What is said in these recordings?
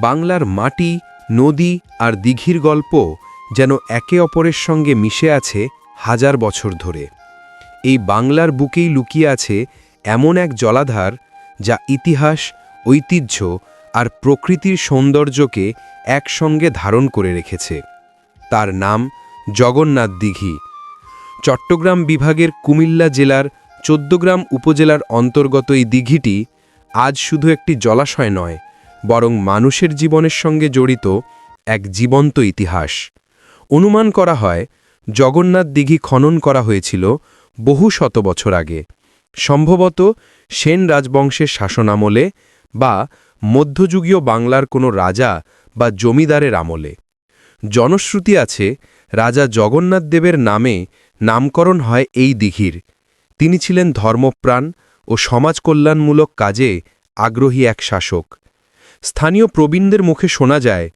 বাংলার মাটি, নদী আর দিঘির গল্প যেন একে অপরের সঙ্গে মিশে আছে হাজার বছর ধরে। এই বাংলার বুকেই লুকিয়ে আছে এমন এক জলাধার যা ইতিহাস, ঐতিহ্য আর প্রকৃতির সৌন্দর্যকে একসঙ্গে ধারণ করে রেখেছে। তার নাম জগন্নাথ দিঘি। চট্টগ্রাম বিভাগের কুমিল্লা জেলার চোদ্দগ্রাম উপজেলার অন্তর্গত এই দিঘিটি আজ শুধু একটি জলাশয় নয় বরং মানুষের জীবনের সঙ্গে জড়িত এক জীবন্ত ইতিহাস। অনুমান করা হয়, জগন্নাথ দিঘি খনন করা হয়েছিল বহু শত বছর আগে। সম্ভবত সেন রাজবংশের শাসনামলে বা মধ্যযুগীয় বাংলার কোনো রাজা বা জমিদারের আমলে। জনশ্রুতি আছে, রাজা জগন্নাথ দেবের নামে নামকরণ হয় এই দিঘির। তিনি ছিলেন ধর্মপ্রাণ ও সমাজ কল্যাণমূলক কাজে আগ্রহী এক শাসক। স্থানীয় প্রবীণদের মুখে শোনা যায়,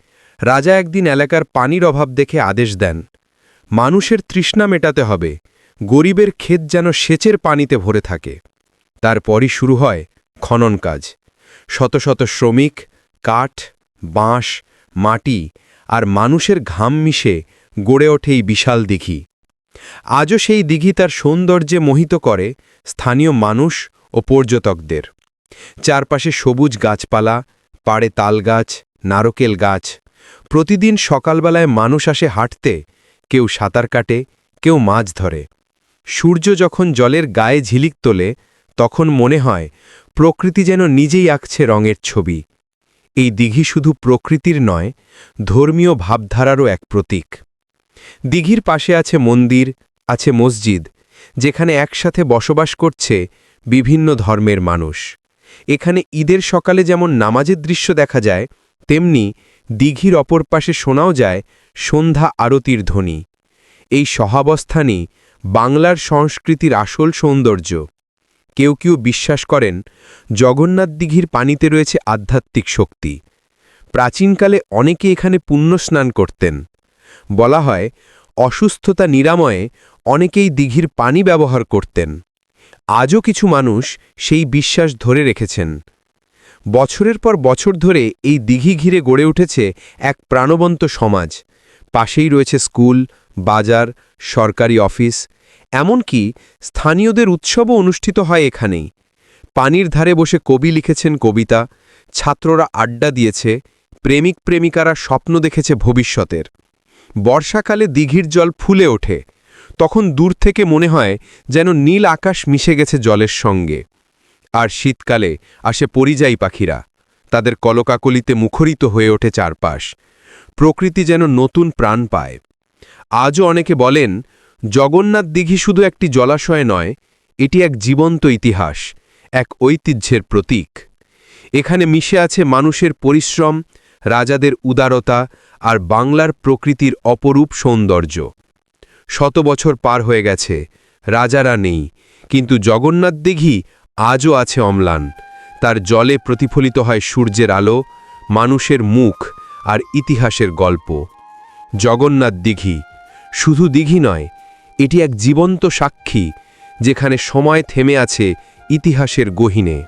রাজা একদিন এলাকার পানির অভাব দেখে আদেশ দেন, মানুষের তৃষ্ণা মেটাতে হবে, গরিবের ক্ষেত যেন সেচের পানিতে ভরে থাকে। তারপরই শুরু হয় খনন কাজ। শত শত শ্রমিক, কাঠ, বাঁশ, মাটি আর মানুষের ঘাম মিশে গড়ে ওঠে এই বিশাল দিঘি। আজও সেই দিঘি তার সৌন্দর্যে মোহিত করে স্থানীয় মানুষ ও পর্যটকদের। চারপাশে সবুজ গাছপালা পাড়ে তাল গাছ নারকেল গাছ। প্রতিদিন সকালবেলায় মানুষ আসে হাঁটতে, কেউ সাঁতার কাটে, কেউ মাছ ধরে। সূর্য যখন জলের গায়ে ঝিলিক তোলে, তখন মনে হয় প্রকৃতি যেন নিজেই আঁকছে রঙের ছবি। এই দিঘি শুধু প্রকৃতির নয়, ধর্মীয় ভাবধারারও এক প্রতীক। দিঘির পাশে আছে মন্দির, আছে মসজিদ, যেখানে একসাথে বসবাস করছে বিভিন্ন ধর্মের মানুষ। এখানে ঈদের সকালে যেমন নামাজের দৃশ্য দেখা যায়, তেমনি দিঘির অপর পাশে শোনাও যায় সন্ধ্যা আরতির ধ্বনি। এই সহাবস্থানই বাংলার সংস্কৃতির আসল সৌন্দর্য। কেউ কেউ বিশ্বাস করেন, জগন্নাথ দিঘির পানিতে রয়েছে আধ্যাত্মিক শক্তি। প্রাচীনকালে অনেকে এখানে পুণ্য স্নান করতেন। বলা হয়, অসুস্থতা নিরাময়ে অনেকেই দিঘির পানি ব্যবহার করতেন। আজও কিছু মানুষ সেই বিশ্বাস ধরে রেখেছেন। বছরের পর বছর ধরে এই দিঘি ঘিরে গড়ে উঠেছে এক প্রাণবন্ত সমাজ। পাশেই রয়েছে স্কুল, বাজার, সরকারি অফিস, এমনকি স্থানীয়দের উৎসবও অনুষ্ঠিত হয় এখানেই। পানির ধারে বসে কবি লিখেছেন কবিতা, ছাত্ররা আড্ডা দিয়েছে, প্রেমিক প্রেমিকারা স্বপ্ন দেখেছে ভবিষ্যতের। বর্ষাকালে দিঘির জল ফুলে ওঠে তখন দূর থেকে মনে হয় যেন নীল আকাশ মিশে গেছে জলের সঙ্গে। আর শীতকালে আসে পরিযায়ী পাখিরা। তাদের কলকাকলিতে মুখরিত হয়ে ওঠে চারপাশ। প্রকৃতি যেন নতুন প্রাণ পায়। আজও অনেকে বলেন, জগন্নাথ দিঘি শুধু একটি জলাশয় নয়, এটি এক জীবন্ত ইতিহাস, এক ঐতিহ্যের প্রতীক। এখানে মিশে আছে মানুষের পরিশ্রম, রাজাদের উদারতা আর বাংলার প্রকৃতির অপরূপ সৌন্দর্য। শত বছর পার হয়ে গেছে, রাজারা নেই, কিন্তু জগন্নাথ দিঘি আজও আছে অম্লান। তার জলে প্রতিফলিত হয় সূর্যের আলো, মানুষের মুখ আর ইতিহাসের গল্প। জগন্নাথ দিঘি শুধু দিঘি নয়, এটি এক জীবন্ত সাক্ষী, যেখানে সময় থেমে আছে ইতিহাসের গহিনে।